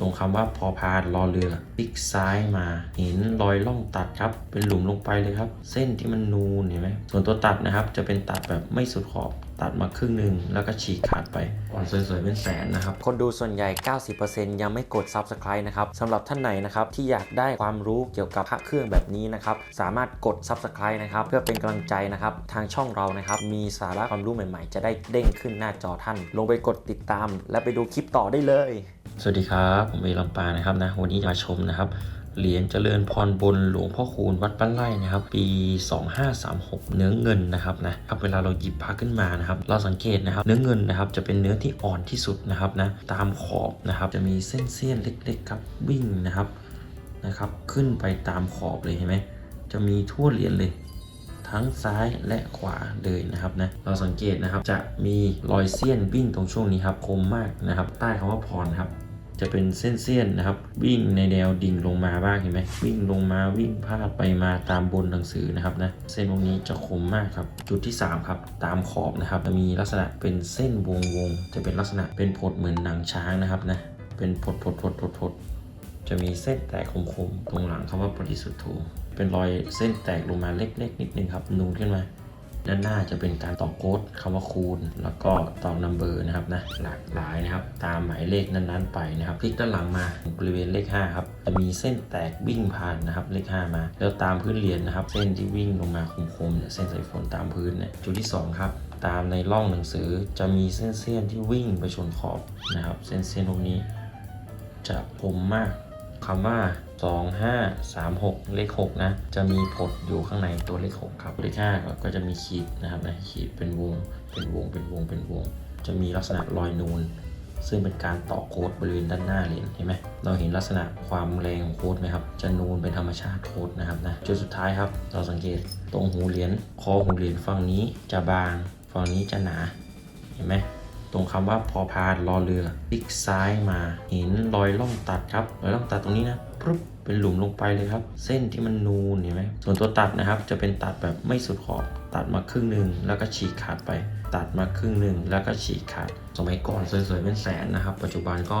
ตรงคำว่าพอพานรอเรือพลิกซ้ายมา เห็นรอยล่องตัดครับ เป็นหลุมลงไปเลยครับ เส้นที่มันนูนเห็นไหมส่วนตัวตัดนะครับ จะเป็นตัดแบบไม่สุดขอบตัดมาครึ่งหนึ่งแล้วก็ฉีกขาดไปก่อนสวยๆเป็นแสนนะครับ คนดูส่วนใหญ่ 90%ยังไม่กด Subscribe นะครับสำหรับท่านไหนนะครับที่อยากได้ความรู้เกี่ยวกับพระเครื่องแบบนี้นะครับ สามารถกด Subscribe นะครับเพื่อเป็นกำลังใจนะครับทางช่องเรานะครับ มีสาระความรู้ใหม่ๆ จะได้เด้งขึ้นหน้าจอท่าน ลงไปกดติดตาม และไปดูคลิปต่อได้เลย สวัสดีครับ ผมเอลำปานะครับนะวันนี้จะมาชมนะครับเหรียญเจริญพรบนหลวงพ่อคูณวัดบ้านไร่นะครับ ปี 2536 เนื้อเงินนะครับนะครับเวลาเราหยิบพระขึ้นมานะครับ เราสังเกตนะครับเนื้อเงินนะครับจะเป็นเนื้อที่อ่อนที่สุดนะครับนะตามขอบนะครับจะมีเส้นเสี้ยนเล็กๆครับวิ่งนะครับนะครับ ขึ้นไปตามขอบเลยเห็นไหมจะมีทั่วเหรียญเลย ทั้งซ้ายและขวาเลยนะครับนะเราสังเกตนะครับจะมีรอยเสี้ยนวิ่งตรงช่วงนี้ครับคมมากนะครับ ใต้คำว่าพรครับ จะเป็นเส้นเสี้ยนะครับ วิ่งในแนวดิ่งลงมาบ้างเห็นไหมวิ่งลงมาวิ่งพาดไปมาตามบนหนังสือนะครับนะเส้นพวกนี้จะคมมากครับ จุดที่ 3 ครับ ตามขอบนะครับจะมีลักษณะเป็นเส้นวงวงๆจะเป็นลักษณะเป็นผดเหมือนหนังช้างนะครับนะเป็นผดผดผดผดผดจะมีเส้นแตกคมๆตรงหลังคำว่าปริสุทธโธเป็นรอยเส้นแตกลงมาเล็กๆนิดนึงครับนูนขึ้นมา ด้านหน้าจะเป็นการต่อโค้ดคำว่าคูณ แล้วก็ต่อนัมเบอร์นะครับนะหลากหลายนะครับ ตามหมายเลขนั้นๆไปนะครับพลิกด้านหลังมาบริเวณเลข 5 ครับจะมีเส้นแตกวิ่งผ่านนะครับเลข 5 มา แล้วตามพื้นเหรียญนะครับ เส้นที่วิ่งลงมาคมๆเนี่ยเส้นสายฝนตามพื้นเนี่ยจุดที่ 2 ครับตามในร่องหนังสือจะมีเส้นเส้นที่วิ่งไปชนขอบนะครับ เส้นเส้นๆพวกนี้จะคมมาก คำว่า 2 5 3 6 เลข 6 นะ จะมีผดอยู่ข้างในตัวเลข 6 ครับเลข5ก็จะมีขีดนะครับนะขีดเป็นวง เป็นวง เป็นวง เป็นวง จะมีลักษณะรอยนูน ซึ่งเป็นการต่อโค้ดบริเวณด้านหน้าเหรียญเห็นไหมเราเห็นลักษณะความแรงของโค้ดไหมครับ จะนูนเป็นธรรมชาติโค้ดนะครับนะจุดสุดท้ายครับ เราสังเกตตรงหูเหรียญ คอหูเหรียญฝั่งนี้จะบาง ฝั่งนี้จะหนา เห็นไหม ตรงคำว่าพอพานรอเรือพลิกซ้ายมาเห็นรอยล่องตัดครับรอยล่องตัดตรงนี้นะปุ๊บเป็นหลุมลงไปเลยครับ เส้นที่มันนูนเห็นไหมส่วนตัวตัดนะครับ จะเป็นตัดแบบไม่สุดขอบตัดมาครึ่งหนึ่งแล้วก็ฉีกขาดไป ตัดมาครึ่งหนึ่งแล้วก็ฉีกขาด สมัยก่อนสวยๆเป็นแสนนะครับ ปัจจุบันก็